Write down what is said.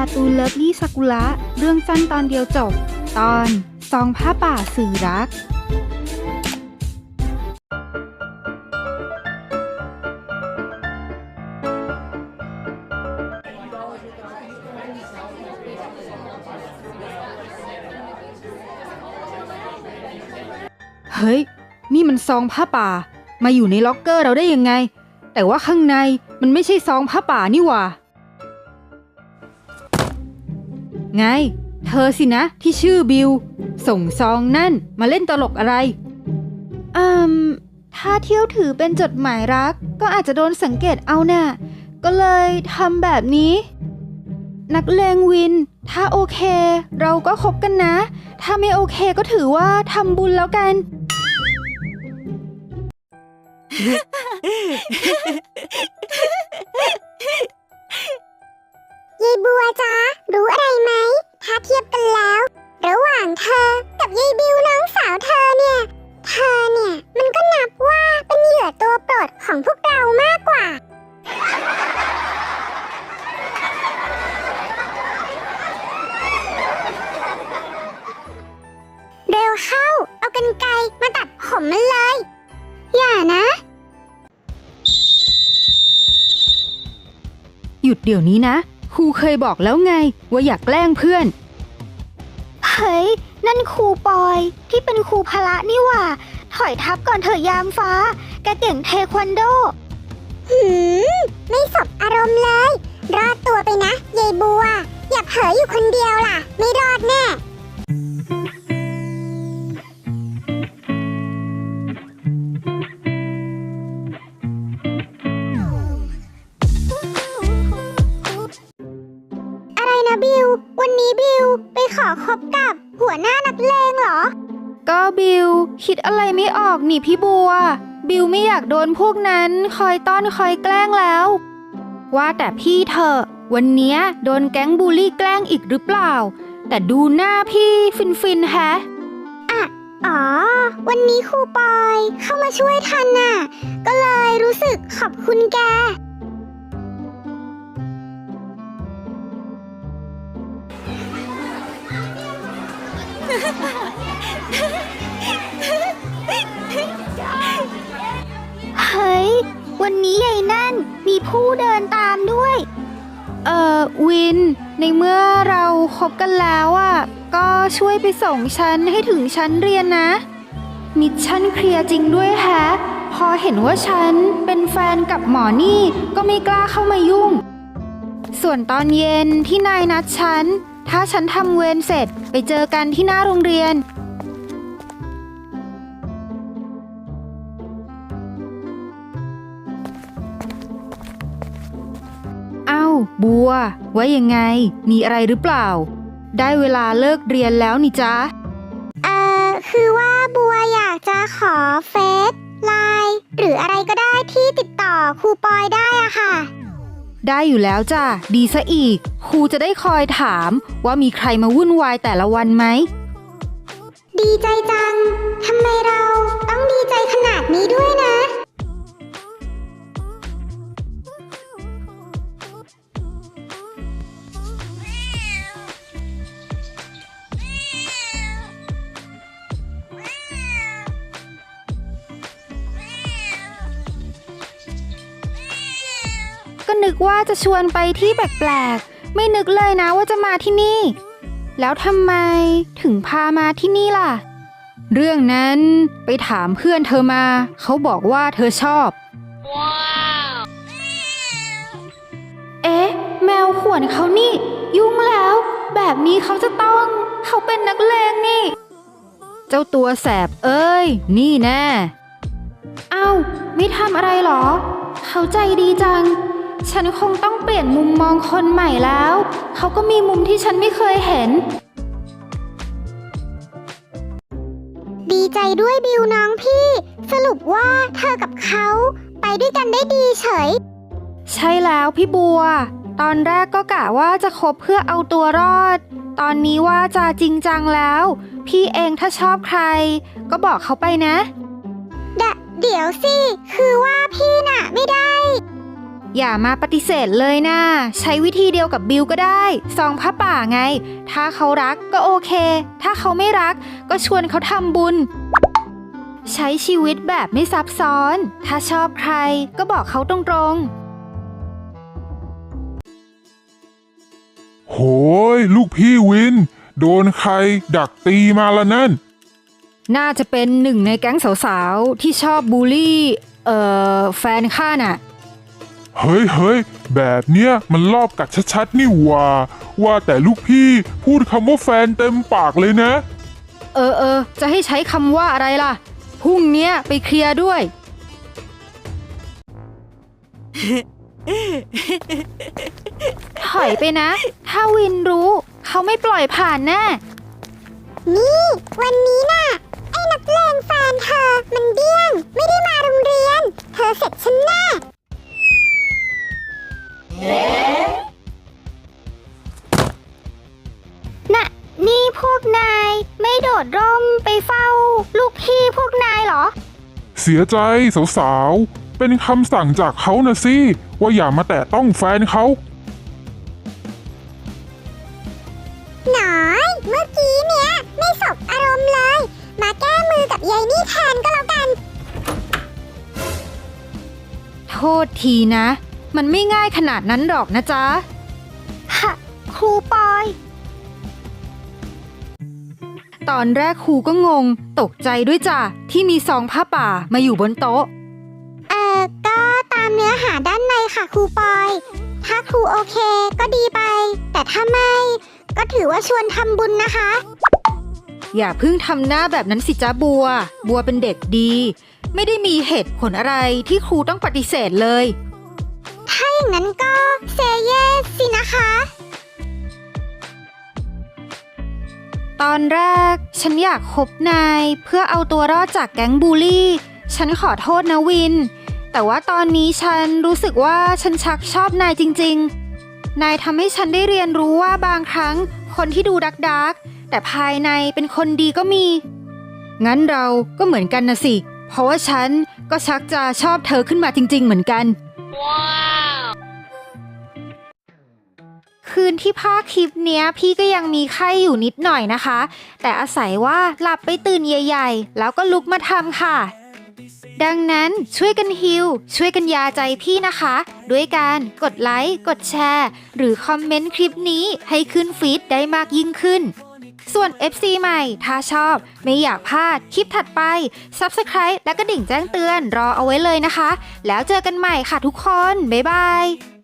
การ์ตูนเลิฟลี่ซากุระเรื่องสั้นตอนเดียวจบ ตอนซองผ้าป่าสื่อรัก เฮ้ย นี่มันซองผ้าป่า มาอยู่ในล็อกเกอร์เราได้ยังไง แต่ว่าข้างในมันไม่ใช่ซองผ้าป่านี่หว่า ไง เธอสินะที่ชื่อบิว ส่งซองนั่นมาเล่นตลกอะไรอืมถ้าเที่ยวถือเป็นจดหมายรัก ก็อาจจะโดนสังเกตเอาน่ะก็เลยทำแบบนี้ นักเลงวิน ถ้าโอเค เราก็คบกันนะ ถ้าไม่โอเคก็ถือว่าทำบุญแล้วกัน ยายบัวจ๊ะรู้อะไรไหมถ้าเทียบกันแล้ว ระหว่างเธอกับยายบิวน้องสาวเธอเนี่ย เธอเนี่ยมันก็นับว่าเป็นเหยื่อตัวโปรดของพวกเรามากกว่า เร็วเข้า เอากันไกมาตัดผมมันเลย อย่านะ หยุดเดี๋ยวนี้นะ ครูเคยบอกแล้วไงว่าอยากแกล้งเพื่อน เฮ้ย นั่นครูปอยที่เป็นครูพละนี่หว่า ถอยทับก่อนเถอะยามฟ้า แกเก่งเทควันโด หืม ไม่สบอารมณ์เลย รอดตัวไปนะยายบัว อย่าเผลออยู่คนเดียวล่ะ ไม่รอดแน่ นะบิว วันนี้บิวไปขอคบกับหัวหน้านักเลงเหรอ ก็บิว คิดอะไรไม่ออกนี่พี่บัว บิวไม่อยากโดนพวกนั้นคอยต้อนคอยแกล้งแล้ว ว่าแต่พี่เธอะวันเนี้ยโดนแก๊งบูลลี่แกล้งอีกหรือเปล่า แต่ดูหน้าพี่ฟินฟินๆแฮะอ๋อ วันนี้ครูปอยเข้ามาช่วยทันน่ะ ก็เลยรู้สึกขอบคุณแก เฮ้ย วันนี้ยายนั่นมีผู้เดินตามด้วย เอ่อ วิน ในเมื่อเราคบกันแล้วอะ ก็ช่วยไปส่งฉันให้ถึงชั้นเรียนนะ มิชชั่นเคลียร์จริงด้วยแฮะ พอเห็นว่าฉันเป็นแฟนกับหมอนี่ก็ไม่กล้าเข้ามายุ่ง ส่วนตอนเย็นที่นายนัดฉันถ้าฉันทำเวรเสร็จไปเจอกันที่หน้าโรงเรียน เอ้า บัวว่ายังไง มีอะไรหรือเปล่า ได้เวลาเลิกเรียนแล้วนี่จ๊ะ เอ่อ คือว่าบัวอยากจะขอเฟซไลน์หรืออะไรก็ได้ที่ติดต่อครูปอยได้อะค่ะ ได้อยู่แล้วจ้ะ ดีซะอีก ครูจะได้คอยถามว่ามีใครมาวุ่นวายแต่ละวันไหม ดีใจจัง ทำไมเราต้องดีใจขนาดนี้ด้วยนะ ก็นึกว่าจะชวนไปที่แปลกๆ ไม่นึกเลยนะว่าจะมาที่นี่ แล้วทำไมถึงพามาที่นี่ล่ะ เรื่องนั้นไปถามเพื่อนเธอมา เขาบอกว่าเธอชอบ เอ๊ะ แมวข่วนเขานี่ ยุ่งแล้ว แบบนี้เขาจะต้อง เขาเป็นนักเลงนี่ เจ้าตัวแสบเอ้ย นี่แน่ เอ้า ไม่ทำอะไรหรอ เขาใจดีจัง ฉันคงต้องเปลี่ยนมุมมองคนใหม่แล้ว เขาก็มีมุมที่ฉันไม่เคยเห็น ดีใจด้วยบิวน้องพี่ สรุปว่าเธอกับเขา ไปด้วยกันได้ดีเฉย ใช่แล้วพี่บัว ตอนแรกก็กะว่าจะคบเพื่อเอาตัวรอด ตอนนี้ว่าจะจริงจังแล้ว พี่เองถ้าชอบใคร ก็บอกเขาไปนะดะเดี๋ยวสิ คือว่าพี่น่ะไม่ได้ อย่ามาปฏิเสธเลยนะ ใช้วิธีเดียวกับบิวก็ได้ซองผ้าป่าไง ถ้าเขารักก็โอเค ถ้าเขาไม่รักก็ชวนเขาทำบุญ ใช้ชีวิตแบบไม่ซับซ้อน ถ้าชอบใครก็บอกเขาตรงๆโหยลูกพี่วิน โดนใครดักตีมาละนั่น น่าจะเป็นหนึ่งในแก๊งสาวๆ ที่ชอบบูลลี่ เอ่อ แฟนข้าน่ะ เฮ้ยเฮ้ยแบบเนี้ยมันรอบกัดชัดๆ นี่หว่า ว่าแต่ลูกพี่พูดคำว่าแฟนเต็มปากเลยนะ เออเออจะให้ใช้คำว่าอะไรล่ะ พรุ่งเนี้ยไปเคลียร์ด้วย ถอยไปนะ ถ้าวินรู้ เขาไม่ปล่อยผ่านแน่นี่ วันนี้น่ะ ไอ้นักเลงแฟนเธอ มันเดี้ยง ไม่ได้มาโรงเรียน เธอเสร็จฉันแน่ น่ะ นี่พวกนายไม่โดดร่มไปเฝ้า ลูกพี่พวกนายเหรอ เสียใจสาวๆ เป็นคำสั่งจากเขานะสิ ว่าอย่ามาแตะต้องแฟนเขา หน่อย เมื่อกี้เนี้ยไม่สบอารมณ์เลย มาแก้มือกับยายนี่แทนก็แล้วกัน โทษทีนะ มันไม่ง่ายขนาดนั้นหรอกนะจ๊ะ ฮะครูปอย ตอนแรกครูก็งง ตกใจด้วยจ้ะที่มีซองผ้าป่ามาอยู่บนโต๊ะ เอ่อ ก็ตามเนื้อหาด้านในค่ะครูปอย ถ้าครูโอเคก็ดีไป แต่ถ้าไม่ ก็ถือว่าชวนทำบุญนะคะ อย่าเพิ่งทำหน้าแบบนั้นสิจ้าบัว บัวเป็นเด็กดี ไม่ได้มีเหตุผลอะไรที่ครูต้องปฏิเสธเลย ถ้าอย่างนั้นก็เซเยสสินะคะ ตอนแรก ฉันอยากคบนาย เพื่อเอาตัวรอดจากแก๊งบูลลี่ ฉันขอโทษนะวิน แต่ว่าตอนนี้ฉันรู้สึกว่าฉันชักชอบนายจริง ๆ นายทำให้ฉันได้เรียนรู้ว่าบางครั้ง คนที่ดูดักดักแต่ภายในเป็นคนดีก็มี งั้นเราก็เหมือนกันนะสิ เพราะว่าฉันก็ชักจะชอบเธอขึ้นมาจริง ๆ เหมือนกัน คืนที่ภาคคลิปเนี้ย พี่ก็ยังมีไข้อยู่นิดหน่อยนะคะ แต่อาศัยว่าหลับไปตื่นใหญ่ ๆ แล้วก็ลุกมาทำค่ะ ดังนั้นช่วยกันฮิวช่วยกันยาใจพี่นะคะ ด้วยการกดไลค์ กดแชร์ หรือคอมเมนต์คลิปนี้ให้ขึ้นฟีดได้มากยิ่งขึ้น ส่วน FC ใหม่ ถ้าชอบ ไม่อยากพลาดคลิปถัดไป Subscribe และกระดิ่งแจ้งเตือนรอเอาไว้เลยนะคะ แล้วเจอกันใหม่ค่ะทุกคน บ๊ายบาย